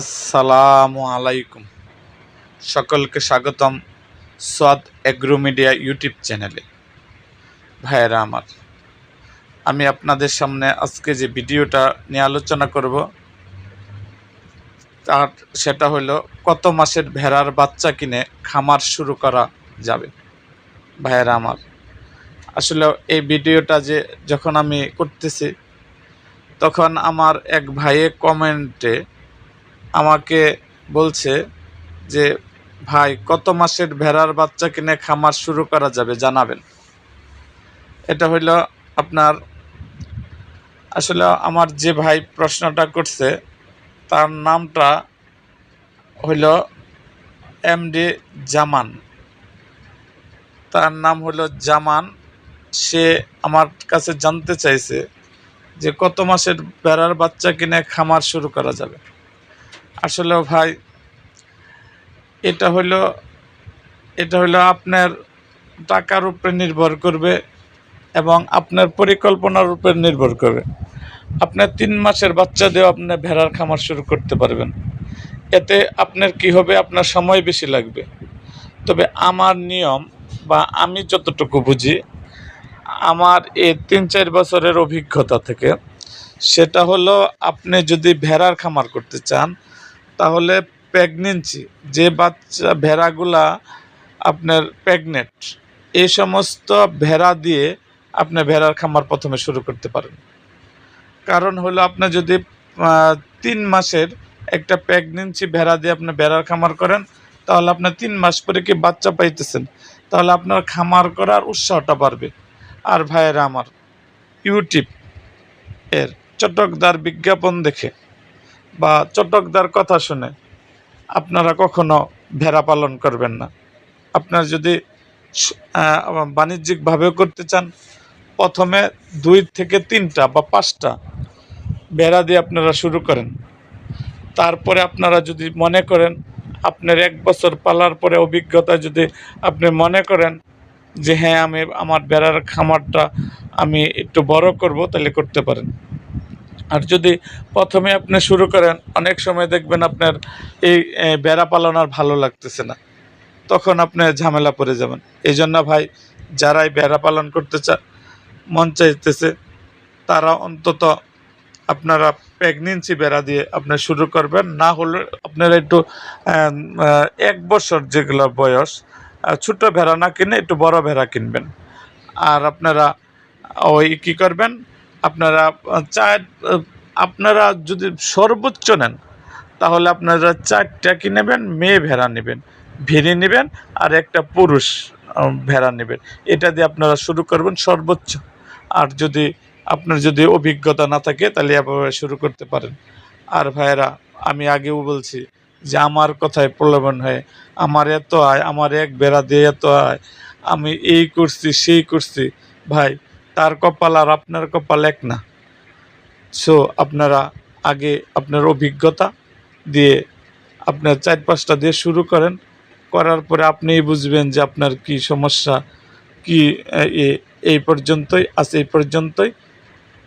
আসসালামু আলাইকুম। সকলকে স্বাগতম সোয়াদ এগ্রো মিডিয়া ইউটিউব চ্যানেলে। ভাইয়েরা আমার, আমি আপনাদের সামনে আজকে যে ভিডিওটা নিয়ে আলোচনা করব, তার সেটা হলো কত মাসের ভেড়ার বাচ্চা কিনে খামার শুরু করা যাবে। ভাইয়েরা আমার, আসলে এই ভিডিওটা যে যখন আমি করতেছি, তখন আমার এক ভাইয়ে কমেন্টে আমাকে বলছে যে, ভাই, কত মাসের ভেড়ার বাচ্চা কিনে খামার শুরু করা যাবে, জানাবেন? এটা হইল আপনার, আসলে আমার যে ভাই প্রশ্নটা করছে, তার নামটা হইল এমডি জামান। তার নাম হলো জামান। সে আমার কাছে জানতে চাইছে যে, কত মাসের বেড়ার বাচ্চা কিনে খামার শুরু করা যাবে? আসলে ভাই, এটা হইল এটা হইল আপনার টাকার উপরে নির্ভর করবে এবং আপনার পরিকল্পনার উপর নির্ভর করবে। আপনার তিন মাসের বাচ্চা দিয়েও আপনি ভেড়ার খামার শুরু করতে পারবেন। এতে আপনার কি হবে? আপনার সময় বেশি লাগবে। তবে আমার নিয়ম বা আমি যতটুকু বুঝি, আমার এই তিন চার বছরের অভিজ্ঞতা থেকে সেটা হলো, আপনি যদি ভেড়ার খামার করতে চান তাহলে প্রেগনেন্সি যে বাচ্চা ভেড়াগুলা আপনার প্রেগনেন্ট এই সমস্ত ভেড়া দিয়ে আপনি ভেড়ার খামার প্রথমে শুরু করতে পারেন। কারণ হলো আপনি যদি তিন মাসের একটা প্রেগনেন্সি ভেড়া দিয়ে আপনি ভেড়ার খামার করেন, তাহলে আপনি তিন মাস পরে কি বাচ্চা পাইতেছেন? তাহলে আপনার খামার করার উৎসাহটা বাড়বে। আর ভাইয়েরা আমার, ইউটিউব এর চটকদার বিজ্ঞাপন দেখে বা চটকদার কথা শুনে আপনারা কখনো ভেড়া পালন করবেন না। আপনার যদি বাণিজ্যিকভাবেও করতে চান, প্রথমে দুই থেকে তিনটা বা পাঁচটা ভেড়া দিয়ে আপনারা শুরু করেন। তারপরে আপনারা যদি মনে করেন আপনার এক বছর পালার পরে অভিজ্ঞতা যদি আপনি মনে করেন যে হ্যাঁ আমি আমার বেড়ার খামারটা আমি একটু বড় করব, তাহলে করতে পারেন। আর যদি প্রথমে আপনি শুরু করেন, অনেক সময় দেখবেন আপনার এই বেড়া পালন আর ভালো লাগতেছে না। তখন আপনি ঝামেলা পড়ে যাবেন। এই জন্য ভাই, যারাই বেড়া পালন করতে চা, মন চাইতেছে, তারা অন্তত আপনারা প্রেগনেন্সি বেড়া দিয়ে আপনি শুরু করবেন। না হলে আপনারা একটু এক বছর যেগুলো বয়স ছোট ভেড়া না কিনে একটু বড় ভেড়া কিনবেন। আর আপনারা ওই কি করবেন? আপনারা চার আপনারা যদি সর্বোচ্চ নেন, তাহলে আপনারা চারটা কি নেবেন? মেয়ে ভেড়া নেবেন, ভেড়ে নেবেন, আর একটা পুরুষ ভেড়া নেবেন। এটা দিয়ে আপনারা শুরু করবেন সর্বোচ্চ। আর যদি আপনার যদি অভিজ্ঞতা না থাকে, তাহলে এভাবে শুরু করতে পারেন। আর ভাইয়েরা, আমি আগেও বলছি যে আমার কথায় প্রলোভন হয়। আমার এত আয়, আমার এক বেড়া দিয়ে এত আয়। আমি এই করছি, সেই করছি। ভাই তার কপাল আর আপনার কপাল এক না। সো আপনারা আগে আপনার অভিজ্ঞতা দিয়ে আপনার চার পাঁচটা দিয়ে শুরু করেন। করার পরে আপনিই বুঝবেন যে আপনার কি সমস্যা, কি এই পর্যন্তই, আজ এই পর্যন্তই।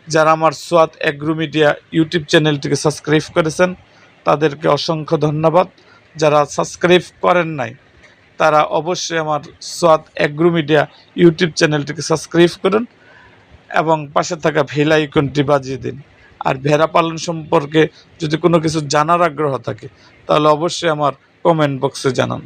যারা আমার সোয়াদ অ্যাগ্রো মিডিয়া ইউটিউব চ্যানেলটিকে সাবস্ক্রাইব করেছেন, তাদেরকে অসংখ্য ধন্যবাদ। যারা সাবস্ক্রাইব করেন নাই, তারা অবশ্যই আমার সোয়াদ অ্যাগ্রো মিডিয়া ইউটিউব চ্যানেলটিকে সাবস্ক্রাইব করুন। এবং পাশে থাকা ভেলা আইকনটি বাজিয়ে দিন। আর ভেড়া পালন সম্পর্কে যদি কোনো কিছু জানার আগ্রহ থাকে, তাহলে অবশ্যই আমার কমেন্ট বক্সে জানান।